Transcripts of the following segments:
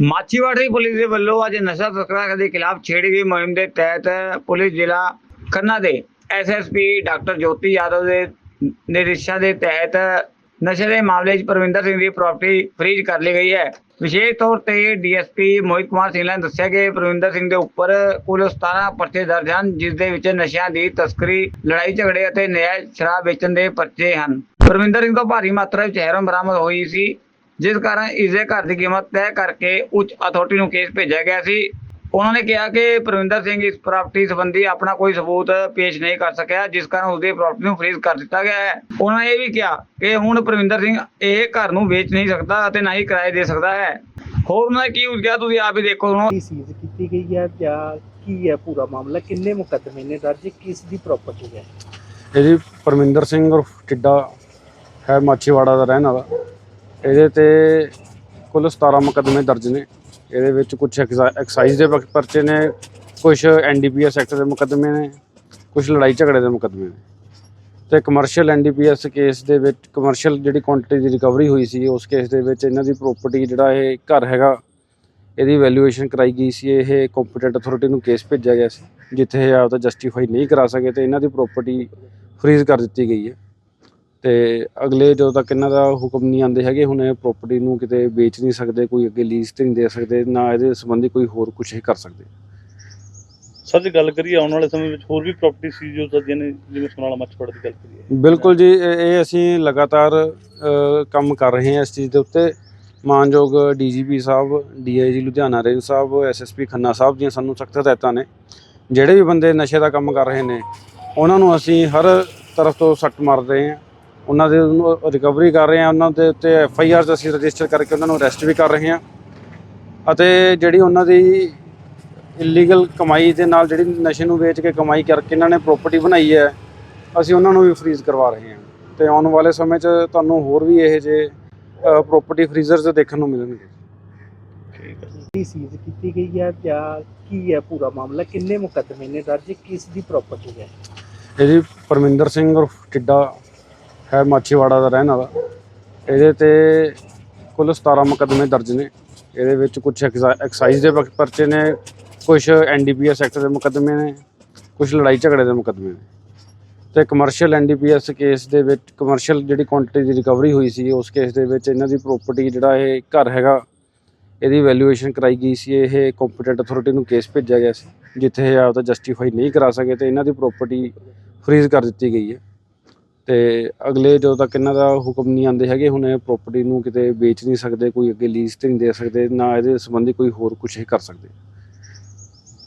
ਮਾਛੀਵਾੜੀ police ਦੇ ਵੱਲੋਂ ਅੱਜ ਨਸ਼ਾ ਤਸਕਰਾਂ ਦੇ ਖਿਲਾਫ ਛੇੜੀ ਗਈ ਮੁਹਿੰਮ ਦੇ ਤਹਿਤ ਪੁਲਿਸ ਜ਼ਿਲ੍ਹਾ ਖੰਨਾ ਦੇ ਐਸਐਸਪੀ ਡਾਕਟਰ ਜੋਤੀ ਯਾਦਵ ਦੇ ਨਿਰਦੇਸ਼ਾਂ ਦੇ ਤਹਿਤ ਨਸ਼ੇ ਦੇ ਮਾਮਲੇ 'ਚ ਪ੍ਰਵਿੰਦਰ ਸਿੰਘ ਦੀ ਪ੍ਰਾਪਰਟੀ ਫ੍ਰੀਜ਼ ਕਰ ਲਈ ਗਈ ਹੈ। ਵਿਸ਼ੇਸ਼ ਤੌਰ ਤੇ ਡੀਐਸਪੀ ਮੋਹਿਤ ਕੁਮਾਰ ਸਿੰਘ ਨੇ ਦੱਸਿਆ ਕਿ ਪ੍ਰਵਿੰਦਰ ਸਿੰਘ ਦੇ ਉੱਪਰ ਕੁੱਲ 17 ਪਰਚੇ ਦਰਜ ਹਨ, ਜਿਸ ਦੇ ਵਿੱਚ ਨਸ਼ਿਆਂ ਦੀ ਤਸਕਰੀ, ਲੜਾਈ ਝਗੜੇ ਅਤੇ ਨਜਾਇਜ਼ ਸ਼ਰਾਬ ਵੇਚਣ ਦੇ ਪਰਚੇ ਹਨ। ਪ੍ਰਵਿੰਦਰ ਸਿੰਘ ਤੋਂ ਭਾਰੀ ਮਾਤਰਾ ਵਿੱਚ ਹੈਰੋਇਨ ਬਰਾਮਦ ਹੋਈ ਸੀ। ਜਿਸ ਕਾਰਨ ਇਸ ਦੇ ਘਰ ਦੀ ਕੀਮਤ ਤੈਅ ਕਰਕੇ ਉੱਚ ਅਥਾਰਟੀ ਨੂੰ ਕੇਸ ਭੇਜਿਆ ਗਿਆ ਸੀ। ਉਹਨਾਂ ਨੇ ਕਿਹਾ ਕਿ ਪ੍ਰਵਿੰਦਰ ਸਿੰਘ ਇਸ ਪ੍ਰਾਪਰਟੀ ਸੰਬੰਧੀ ਆਪਣਾ ਕੋਈ ਸਬੂਤ ਪੇਸ਼ ਨਹੀਂ ਕਰ ਸਕਿਆ ਜਿਸ ਕਾਰਨ ਉਸਦੀ ਪ੍ਰਾਪਰਟੀ ਨੂੰ ਫ੍ਰੀਜ਼ ਕਰ ਦਿੱਤਾ ਗਿਆ ਹੈ। ਉਹਨਾਂ ਨੇ ਇਹ ਵੀ ਕਿਹਾ ਕਿ ਹੁਣ ਪ੍ਰਵਿੰਦਰ ਸਿੰਘ ਇਹ ਘਰ ਨੂੰ ਵੇਚ ਨਹੀਂ ਸਕਦਾ ਅਤੇ ਨਾ ਹੀ ਕਿਰਾਏ ਦੇ ਸਕਦਾ ਹੈ। ਹੋਰ ਉਹਨਾਂ ਨੇ ਕੀ ਕਿਹਾ ਤੁਸੀਂ ਆਪ ਹੀ ਦੇਖੋ ਹੁਣ। ਕੀ ਸੀਜ਼ ਕੀਤੀ ਗਈ ਹੈ ਜਾਂ ਕੀ ਹੈ ਪੂਰਾ ਮਾਮਲਾ? ਕਿੰਨੇ ਮੁਕੱਦਮੇ ਨੇ ਦਰਜ? ਕਿਸ ਦੀ ਪ੍ਰਾਪਰਟੀ ਹੈ? ਇਹਦੀ ਪਰਮਿੰਦਰ ਸਿੰਘ ਉਰਫ ਟਿੱਡਾ ਹੈ ਮਾਛੀਵਾੜਾ ਦਾ ਰਹਿਣ ਵਾਲਾ। ਇਹਦੇ ਤੇ ਕੁੱਲ 17 ਮੁਕੱਦਮੇ ਦਰਜ ਨੇ। ਇਹਦੇ ਵਿੱਚ ਕੁਝ ਐਕਸਾਈਜ਼ ਦੇ ਪਰਚੇ ਨੇ ਕੁਝ ਐਨਡੀਪੀਐਸ ਐਕਟ ਦੇ ਮੁਕੱਦਮੇ ਨੇ ਕੁਝ ਲੜਾਈ ਝਗੜੇ ਦੇ ਮੁਕੱਦਮੇ ਨੇ। ਤੇ ਕਮਰਸ਼ੀਅਲ ਐਨਡੀਪੀਐਸ ਕੇਸ ਦੇ ਵਿੱਚ ਕਮਰਸ਼ੀਅਲ ਜਿਹੜੀ ਕੁਆਂਟੀਟੀ ਦੀ ਰਿਕਵਰੀ ਹੋਈ ਸੀ, ਉਸ ਕੇਸ ਦੇ ਵਿੱਚ ਇਹਨਾਂ ਦੀ ਪ੍ਰਾਪਰਟੀ ਜਿਹੜਾ ਇਹ ਘਰ ਹੈਗਾ, ਇਹਦੀ ਵੈਲਿਊਏਸ਼ਨ ਕਰਾਈ ਗਈ ਸੀ। ਇਹ ਕੰਪੀਟੈਂਟ ਅਥਾਰਟੀ ਨੂੰ ਕੇਸ ਭੇਜਿਆ ਗਿਆ ਸੀ, ਜਿੱਥੇ ਇਹ ਆਪਦਾ ਜਸਟੀਫਾਈ ਨਹੀਂ ਕਰਾ ਸਕੇ ਤੇ ਇਹਨਾਂ ਦੀ ਪ੍ਰਾਪਰਟੀ ਫ੍ਰੀਜ਼ ਕਰ ਦਿੱਤੀ ਗਈ ਹੈ। ਤੇ ਅਗਲੇ ਜਦੋਂ ਤੱਕ ਇਹਨਾਂ ਦਾ ਹੁਕਮ ਨਹੀਂ ਆਉਂਦੇ ਹੈਗੇ ਹੁਣ ਇਹ ਪ੍ਰਾਪਰਟੀ ਨੂੰ ਕਿਤੇ ਵੇਚ ਨਹੀਂ ਸਕਦੇ ਕੋਈ ਅੱਗੇ ਲੀਜ਼ ਤੇ ਨਹੀਂ ਦੇ ਸਕਦੇ ਨਾ ਇਹਦੇ ਸੰਬੰਧੀ ਕੋਈ ਹੋਰ ਕੁਝ ਹੀ ਕਰ ਸਕਦੇ। ਸਰ ਜੇ ਗੱਲ ਕਰੀਏ ਆਉਣ ਵਾਲੇ ਸਮੇਂ ਵਿੱਚ ਹੋਰ ਵੀ ਪ੍ਰਾਪਰਟੀ ਸੀ ਜੋ ਸੱਜੇ ਨੇ ਜਿਵੇਂ ਸੁਨਾਲਾ ਮੱਛਵੜ ਦੀ ਗੱਲ ਕਰੀਏ। ਬਿਲਕੁਲ ਜੀ ਇਹ ਅਸੀਂ ਲਗਾਤਾਰ ਕੰਮ ਕਰ ਰਹੇ ਹਾਂ ਇਸ ਚੀਜ਼ ਦੇ ਉੱਤੇ। ਮਾਨਯੋਗ ਡੀਜੀਪੀ ਸਾਹਿਬ ਡੀਆਈਜੀ ਲੁਧਿਆਣਾ ਰੇਂਜ ਸਾਹਿਬ ਐਸਐਸਪੀ ਖੰਨਾ ਸਾਹਿਬ ਦੀਆਂ ਸਾਨੂੰ ਸਖਤ ਹਦਾਇਤਾਂ ਨੇ। ਜਿਹੜੇ ਵੀ ਬੰਦੇ ਨਸ਼ੇ ਦਾ ਕੰਮ ਕਰ ਰਹੇ ਨੇ ਉਹਨਾਂ ਨੂੰ ਅਸੀਂ ਹਰ ਤਰਫ ਤੋਂ ਸੱਟ ਮਾਰ ਰਹੇ ਹਾਂ। ਉਹਨਾਂ ਦੇ ਰਿਕਵਰੀ ਕਰ ਰਹੇ ਹਾਂ ਉਹਨਾਂ ਦੇ ਉੱਤੇ ਐਫ ਆਈ ਆਰ ਅਸੀਂ ਰਜਿਸਟਰ ਕਰਕੇ ਉਹਨਾਂ ਨੂੰ ਅਰੈਸਟ ਵੀ ਕਰ ਰਹੇ ਹਾਂ। ਅਤੇ ਜਿਹੜੀ ਉਹਨਾਂ ਦੀ ਇਲੀਗਲ ਕਮਾਈ ਦੇ ਨਾਲ ਜਿਹੜੀ ਨਸ਼ੇ ਨੂੰ ਵੇਚ ਕੇ ਕਮਾਈ ਕਰਕੇ ਇਹਨਾਂ ਨੇ ਪ੍ਰਾਪਰਟੀ ਬਣਾਈ ਹੈ ਅਸੀਂ ਉਹਨਾਂ ਨੂੰ ਵੀ ਫ੍ਰੀਜ਼ ਕਰਵਾ ਰਹੇ ਹਾਂ। ਤੇ ਆਉਣ ਵਾਲੇ ਸਮੇਂ 'ਚ ਤੁਹਾਨੂੰ ਹੋਰ ਵੀ ਇਹ ਜੇ ਪ੍ਰਾਪਰਟੀ ਫ੍ਰੀਜ਼ਰਸ ਦੇਖਣ ਨੂੰ ਮਿਲਣਗੇ। ਠੀਕ ਸੀਜ਼ ਕੀਤੀ ਗਈ ਹੈ ਜਾਂ ਕੀ ਹੈ ਪੂਰਾ ਮਾਮਲਾ? ਕਿੰਨੇ ਮੁਕੱਦਮੇ ਨੇ ਦਰਜ? ਕਿਸ ਦੀ ਪ੍ਰਾਪਰਟੀ ਹੈ? ਇਹਦੀ ਪਰਮਿੰਦਰ ਸਿੰਘ ਉਰਫ ਟਿੱਡਾ ਹੈ ਮਾਛੀਵਾੜਾ ਦਾ ਰਹਿਣ ਵਾਲਾ। ਇਹਦੇ ਤੇ ਕੁੱਲ 17 ਮੁਕੱਦਮੇ ਦਰਜ ਨੇ। ਇਹਦੇ ਵਿੱਚ ਕੁਝ ਐਕਸਾਈਜ਼ ਦੇ ਪਰਚੇ ਨੇ ਕੁਝ ਐਨਡੀਪੀਐਸ ਐਕਟ ਦੇ ਮੁਕੱਦਮੇ ਨੇ ਕੁਝ ਲੜਾਈ ਝਗੜੇ ਦੇ ਮੁਕੱਦਮੇ ਨੇ। ਤੇ ਕਮਰਸ਼ੀਅਲ ਐਨਡੀਪੀਐਸ ਕੇਸ ਦੇ ਵਿੱਚ ਕਮਰਸ਼ੀਅਲ ਜਿਹੜੀ ਕੁਆਂਟੀਟੀ ਦੀ ਰਿਕਵਰੀ ਹੋਈ ਸੀ, ਉਸ ਕੇਸ ਦੇ ਵਿੱਚ ਇਹਨਾਂ ਦੀ ਪ੍ਰਾਪਰਟੀ ਜਿਹੜਾ ਇਹ ਘਰ ਹੈਗਾ, ਇਹਦੀ ਵੈਲਿਊਏਸ਼ਨ ਕਰਾਈ ਗਈ ਸੀ। ਇਹ ਕੰਪੀਟੈਂਟ ਅਥਾਰਟੀ ਨੂੰ ਕੇਸ ਭੇਜਿਆ ਗਿਆ ਸੀ, ਜਿੱਥੇ ਇਹ ਆਪਦਾ ਜਸਟੀਫਾਈ ਨਹੀਂ ਕਰਾ ਸਕੇ ਤੇ ਇਹਨਾਂ ਦੀ ਪ੍ਰਾਪਰਟੀ ਫ੍ਰੀਜ਼ ਕਰ ਦਿੱਤੀ ਗਈ ਹੈ। ਤੇ ਅਗਲੇ ਜਦੋਂ ਤੱਕ ਇਹਨਾਂ ਦਾ ਹੁਕਮ ਨਹੀਂ ਆਉਂਦੇ ਹੈਗੇ ਹੁਣ ਇਹ ਪ੍ਰਾਪਰਟੀ ਨੂੰ ਕਿਤੇ ਵੇਚ ਨਹੀਂ ਸਕਦੇ ਕੋਈ ਅੱਗੇ ਲੀਜ਼ ਤੇ ਨਹੀਂ ਦੇ ਸਕਦੇ ਨਾ ਇਹਦੇ ਸੰਬੰਧੀ ਕੋਈ ਹੋਰ ਕੁਝ ਹੀ ਕਰ ਸਕਦੇ।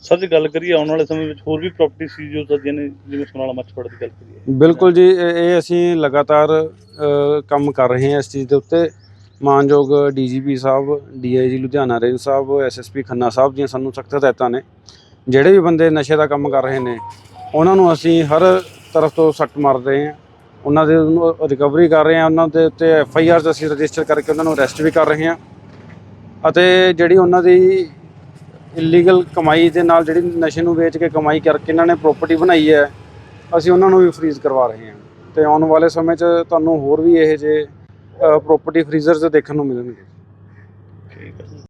ਸਰ ਜੇ ਗੱਲ ਕਰੀਏ ਆਉਣ ਵਾਲੇ ਸਮੇਂ ਵਿੱਚ ਹੋਰ ਵੀ ਪ੍ਰਾਪਰਟੀ ਸੀ ਜੋ ਸੱਜੇ ਨੇ ਜਿਵੇਂ ਸੁਨਾਲਾ ਮੱਛਵੜ ਦੀ ਗੱਲ ਕਰੀਏ। ਬਿਲਕੁਲ ਜੀ ਇਹ ਅਸੀਂ ਲਗਾਤਾਰ ਕੰਮ ਕਰ ਰਹੇ ਹਾਂ ਇਸ ਚੀਜ਼ ਦੇ ਉੱਤੇ। ਮਾਨਯੋਗ ਡੀਜੀਪੀ ਸਾਹਿਬ ਡੀਆਈਜੀ ਲੁਧਿਆਣਾ ਰੇਂਜ ਸਾਹਿਬ ਐਸਐਸਪੀ ਖੰਨਾ ਸਾਹਿਬ ਦੀਆਂ ਸਾਨੂੰ ਸਖਤ ਹਦਾਇਤਾਂ ਨੇ। ਜਿਹੜੇ ਵੀ ਬੰਦੇ ਨਸ਼ੇ ਦਾ ਕੰਮ ਕਰ ਰਹੇ ਨੇ ਉਹਨਾਂ ਨੂੰ ਅਸੀਂ ਹਰ ਤਰਫ ਤੋਂ ਸੱਟ ਮਾਰ ਰਹੇ ਹਾਂ। ਉਹਨਾਂ ਦੇ ਰਿਕਵਰੀ ਕਰ ਰਹੇ ਹਾਂ, ਉਹਨਾਂ ਦੇ ਉੱਤੇ ਐਫ ਆਈ ਆਰ ਅਸੀਂ ਰਜਿਸਟਰ ਕਰਕੇ ਉਹਨਾਂ ਨੂੰ ਅਰੈਸਟ ਵੀ ਕਰ ਰਹੇ ਹਾਂ। ਅਤੇ ਜਿਹੜੀ ਉਹਨਾਂ ਦੀ ਇਲੀਗਲ ਕਮਾਈ ਦੇ ਨਾਲ ਜਿਹੜੀ ਨਸ਼ੇ ਨੂੰ ਵੇਚ ਕੇ ਕਮਾਈ ਕਰਕੇ ਇਹਨਾਂ ਨੇ ਪ੍ਰਾਪਰਟੀ ਬਣਾਈ ਹੈ, ਅਸੀਂ ਉਹਨਾਂ ਨੂੰ ਵੀ ਫ੍ਰੀਜ਼ ਕਰਵਾ ਰਹੇ ਹਾਂ। ਤੇ ਆਉਣ ਵਾਲੇ ਸਮੇਂ 'ਚ ਤੁਹਾਨੂੰ ਹੋਰ ਵੀ ਇਹ ਜੇ ਪ੍ਰਾਪਰਟੀ ਫ੍ਰੀਜ਼ਰਸ ਦੇਖਣ ਨੂੰ ਮਿਲਣਗੇ।